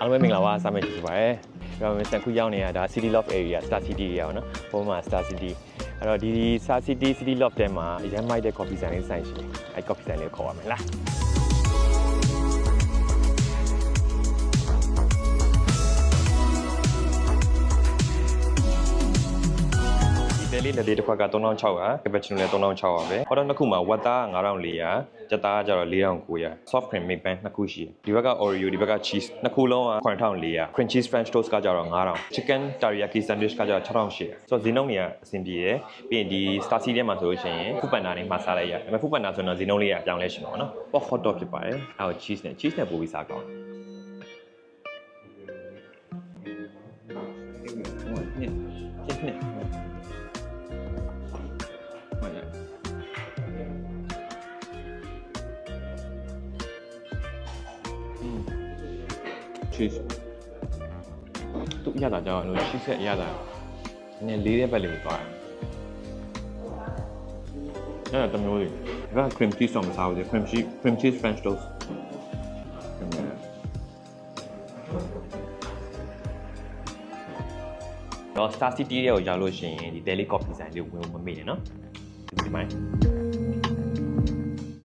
အားလုံးပဲမင်္ဂလာပါစာမေကြီးပါရယ်ကျွန်တော်စခုရောက်နေတာဒါ City Loft Area Star City ရေရောနော်ပုံမှန် Star City အဲ့တော့ဒီ Star City City Loft ထဲမှာအရင်မိုက်တဲ့ coffee ဆိုင်လေးဆိုင်ရှိတယ်အဲ့ coffee ဆိုင်လေးကိုခေါ်ရမယ်လား တယ်လေးလက်လေးတစ်ခွက်က3600 cappuccino လည်း3600ပါပဲဟောတော့နှစ်ခုမှာဝက်သား9400ကြက်သားကကျတော့4900 soft cream milk bun နှစ်ခုရှိတယ်ဒီဘက်က oreo ဒီဘက်က cheese နှစ်ခုလုံးက9400 cream cheese french toast ကကျတော့9000 chicken teriyaki sandwich ကကျတော့6800ဆိုတော့ဈေးနှုန်းတွေကအဆင်ပြေတယ်ပြီးရင်ဒီ star city ထဲမှာဆိုလို့ရှိရင်ဖူပန်တာနဲ့မှာစားလိုက်ရတယ်ဒါပေမဲ့ဖူပန်တာဆိုတော့ဈေးနှုန်းလေးကအပြောင်းလဲရှိမှာပေါ့နော် pot hot dog ဖြစ်ပါတယ်အဲ့တော့ cheese နဲ့ cheese နဲ့ပို့ပြီးစားကောင်းတယ်နှစ်နှစ် ဟုတ်ရဲ့ cheese သူအရသာကြောင့်လို့ cheese ရဲ့အရသာနည်းလေးတဲ့ဘက်လေးကိုသွားတယ်အဲ့ဒါတမျိုးလေးဒါက cream cheese တော့မစားဘူးလေ cream cheese cream cheese french toast တော့ Star City ရဲ့ကိုရောက်လို့ရှိရင်ဒီ Daily Coffee ဆိုင်လေးကိုဝင်မမေ့နဲ့နော် ဒီမှာ